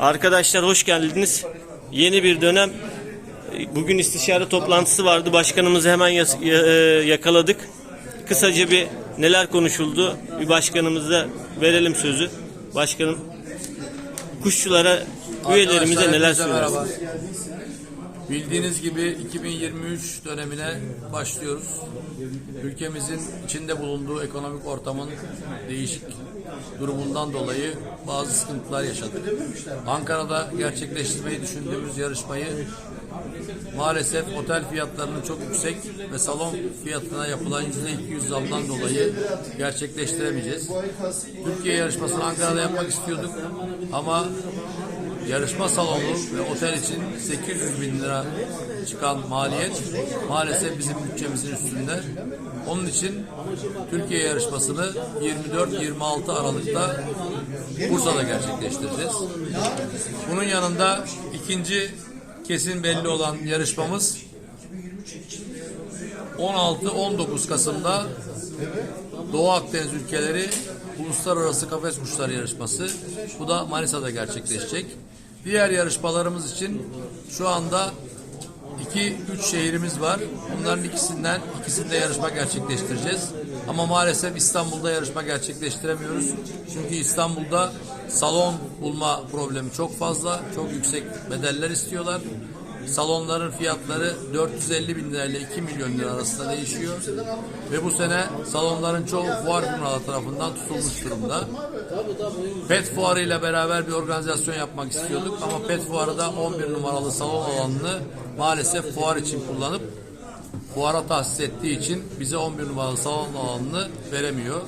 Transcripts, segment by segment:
Arkadaşlar hoş geldiniz. Yeni bir dönem. Bugün istişare toplantısı vardı. Başkanımızı hemen e, yakaladık. Kısaca bir neler konuşuldu? Bir başkanımıza verelim sözü. Başkanım kuşçulara üyelerimize neler söylersiniz? Bildiğiniz gibi 2023 dönemine başlıyoruz. Ülkemizin içinde bulunduğu ekonomik ortamın değişik durumundan dolayı bazı sıkıntılar yaşadık. Ankara'da gerçekleştirmeyi düşündüğümüz yarışmayı maalesef otel fiyatlarının çok yüksek ve salon fiyatına yapılan %200 zamdan dolayı gerçekleştiremeyeceğiz. Türkiye yarışmasını Ankara'da yapmak istiyorduk ama yarışma salonu ve otel için 800 bin lira çıkan maliyet maalesef bizim bütçemizin üstünde. Onun için Türkiye yarışmasını 24-26 Aralık'ta Bursa'da gerçekleştireceğiz. Bunun yanında ikinci kesin belli olan yarışmamız 16-19 Kasım'da Doğu Akdeniz ülkeleri Uluslararası Kafes Kuşları Yarışması. Bu da Manisa'da gerçekleşecek. Diğer yarışmalarımız için şu anda 2-3 şehrimiz var. Bunların ikisinden ikisinde yarışma gerçekleştireceğiz. Ama maalesef İstanbul'da yarışma gerçekleştiremiyoruz. Çünkü İstanbul'da salon bulma problemi çok fazla. Çok yüksek bedeller istiyorlar. Salonların fiyatları 450 bin lira ile 2 milyon lira arasında değişiyor. Ve bu sene salonların çoğu fuar firmaları tarafından tutulmuş durumda. Pet fuarı ile beraber bir organizasyon yapmak istiyorduk ama Pet fuarı da 11 numaralı salon alanını maalesef fuar için kullanıp fuara tahsis ettiği için bize 11 numaralı salon alanını veremiyor.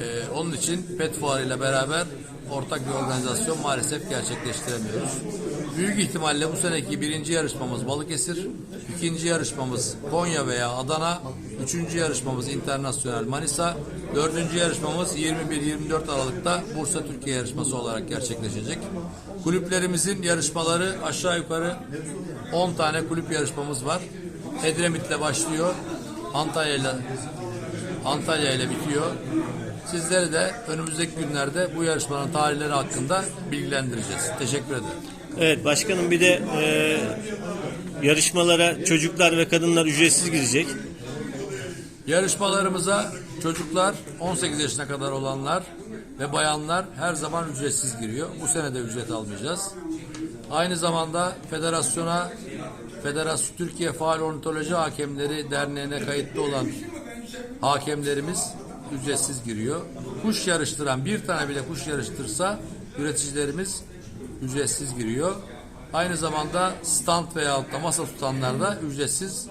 Ee, onun için Pet fuarı ile beraber ortak bir organizasyon maalesef gerçekleştiremiyoruz. Büyük ihtimalle bu seneki birinci yarışmamız Balıkesir, ikinci yarışmamız Konya veya Adana, üçüncü yarışmamız İnternasyonel Manisa, dördüncü yarışmamız 21-24 Aralık'ta Bursa Türkiye yarışması olarak gerçekleşecek. Kulüplerimizin yarışmaları aşağı yukarı 10 tane kulüp yarışmamız var. Edremit'le başlıyor, Antalya ile Antalya ile bitiyor. Sizleri de önümüzdeki günlerde bu yarışmanın tarihleri hakkında bilgilendireceğiz. Teşekkür ederim. Evet başkanım bir de e, yarışmalara çocuklar ve kadınlar ücretsiz girecek. Yarışmalarımıza çocuklar 18 yaşına kadar olanlar ve bayanlar her zaman ücretsiz giriyor. Bu sene de ücret almayacağız. Aynı zamanda federasyona Federasyon Türkiye Faal Ornitoloji Hakemleri Derneği'ne kayıtlı olan hakemlerimiz ücretsiz giriyor. Kuş yarıştıran bir tane bile kuş yarıştırsa üreticilerimiz ücretsiz giriyor. Aynı zamanda stand veya da masa tutanlar da ücretsiz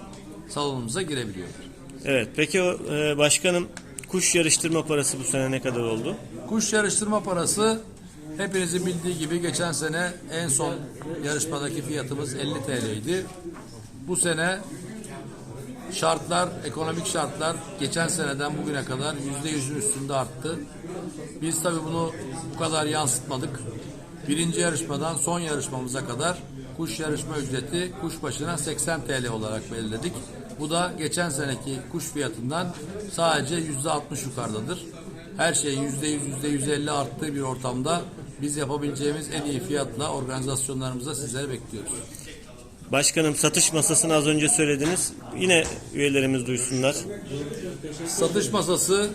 salonumuza girebiliyorlar. Evet peki e, başkanım kuş yarıştırma parası bu sene ne kadar oldu? Kuş yarıştırma parası hepinizin bildiği gibi geçen sene en son yarışmadaki fiyatımız 50 TL'ydi. Bu sene şartlar, ekonomik şartlar geçen seneden bugüne kadar %100'ün üstünde arttı. Biz tabii bunu bu kadar yansıtmadık. Birinci yarışmadan son yarışmamıza kadar kuş yarışma ücreti kuş başına 80 TL olarak belirledik. Bu da geçen seneki kuş fiyatından sadece %60 yukarıdadır. Her şey %100, %150 arttığı bir ortamda biz yapabileceğimiz en iyi fiyatla organizasyonlarımızda sizleri bekliyoruz. Başkanım satış masasını az önce söylediniz. Yine üyelerimiz duysunlar. Satış masası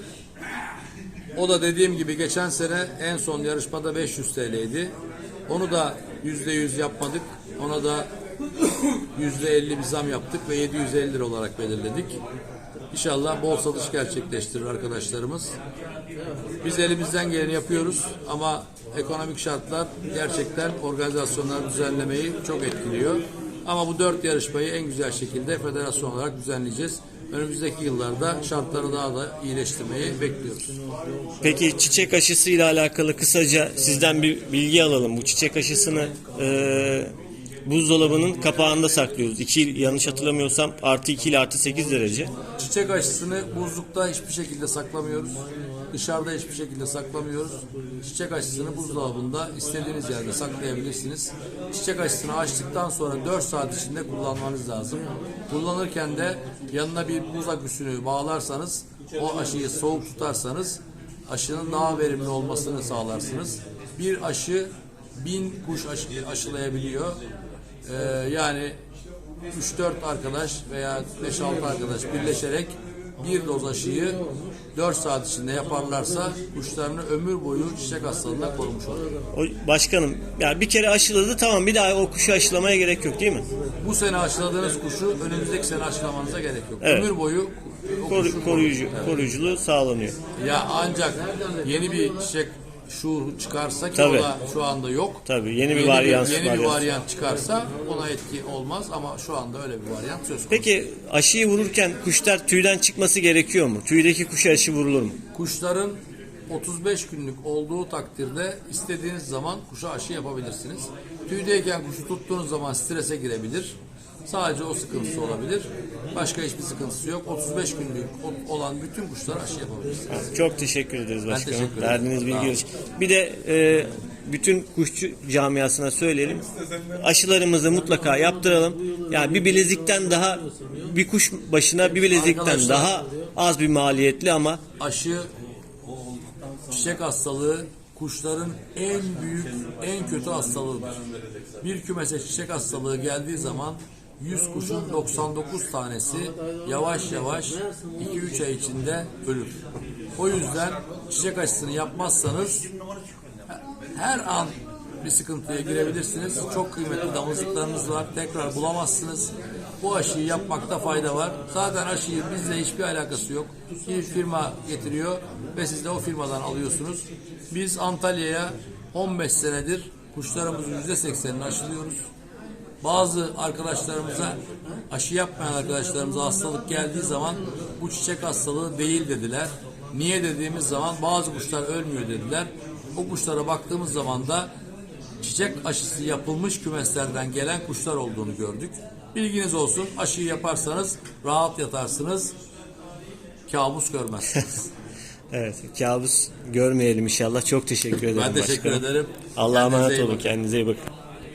o da dediğim gibi geçen sene en son yarışmada 500 TL'ydi. Onu da %100 yapmadık. Ona da %50 bir zam yaptık ve 750 lira olarak belirledik. İnşallah bol satış gerçekleştirir arkadaşlarımız. Biz elimizden geleni yapıyoruz ama ekonomik şartlar gerçekten organizasyonlar düzenlemeyi çok etkiliyor. Ama bu dört yarışmayı en güzel şekilde federasyon olarak düzenleyeceğiz. Önümüzdeki yıllarda şartları daha da iyileştirmeyi bekliyoruz. Peki çiçek aşısıyla alakalı kısaca sizden bir bilgi alalım. Bu çiçek aşısını buzdolabının kapağında saklıyoruz. İki, yanlış hatırlamıyorsam artı 2 ile artı 8 derece. Çiçek aşısını buzlukta hiçbir şekilde saklamıyoruz. Dışarıda hiçbir şekilde saklamıyoruz. Çiçek aşısını buzdolabında istediğiniz yerde saklayabilirsiniz. Çiçek aşısını açtıktan sonra 4 saat içinde kullanmanız lazım. Kullanırken de yanına bir buz aküsünü bağlarsanız o aşıyı soğuk tutarsanız aşının daha verimli olmasını sağlarsınız. Bir aşı bin kuş aşı- aşılayabiliyor. Ee, yani 3-4 arkadaş veya 5-6 arkadaş birleşerek bir doz aşıyı 4 saat içinde yaparlarsa kuşlarını ömür boyu çiçek hastalığından korumuş olur. O, başkanım ya bir kere aşıladı tamam bir daha o kuşu aşılamaya gerek yok değil mi? Bu sene aşıladığınız kuşu önümüzdeki sene aşılamanıza gerek yok. Evet. Ömür boyu Koru- koruyucu. Evet. koruyuculuğu sağlanıyor. Ya ancak yeni bir çiçek şu çıkarsa ki Tabii. o da şu anda yok. Tabii, yeni bir varyant- yeni bir varyant. varyant çıkarsa ona etki olmaz ama şu anda öyle bir varyant söz konusu. Peki aşıyı vururken kuşlar tüyden çıkması gerekiyor mu? Tüydeki kuşa aşı vurulur mu? Kuşların 35 günlük olduğu takdirde istediğiniz zaman kuşa aşı yapabilirsiniz. Tüydeyken kuşu tuttuğunuz zaman strese girebilir. Sadece o sıkıntısı olabilir. Başka hiçbir sıkıntısı yok. 35 günlük olan bütün kuşlara aşı yapabilirsiniz. Çok teşekkür ederiz başkanım. teşekkür ederim. Verdiğiniz bilgi için. Bir de e, bütün kuşçu camiasına söyleyelim. Aşılarımızı mutlaka yaptıralım. Yani bir bilezikten daha bir kuş başına bir bilezikten Arkadaşlar- daha az bir maliyetli ama aşı çiçek hastalığı kuşların en büyük, en kötü hastalığıdır. Bir kümese çiçek hastalığı geldiği zaman 100 kuşun 99 tanesi yavaş yavaş 2-3 ay içinde ölür. O yüzden çiçek aşısını yapmazsanız her an bir sıkıntıya girebilirsiniz. Çok kıymetli damızlıklarınız var. Tekrar bulamazsınız. Bu aşıyı yapmakta fayda var. Zaten aşıyı bizle hiçbir alakası yok. Bir firma getiriyor ve siz de o firmadan alıyorsunuz. Biz Antalya'ya 15 senedir kuşlarımızın %80'ini aşılıyoruz. Bazı arkadaşlarımıza aşı yapmayan arkadaşlarımıza hastalık geldiği zaman bu çiçek hastalığı değil dediler. Niye dediğimiz zaman bazı kuşlar ölmüyor dediler. O kuşlara baktığımız zaman da çiçek aşısı yapılmış kümeslerden gelen kuşlar olduğunu gördük. Bilginiz olsun aşıyı yaparsanız rahat yatarsınız. Kabus görmezsiniz. evet kabus görmeyelim inşallah. Çok teşekkür ederim ben teşekkür başkanım. ederim. Allah'a emanet olun. Kendinize iyi bakın.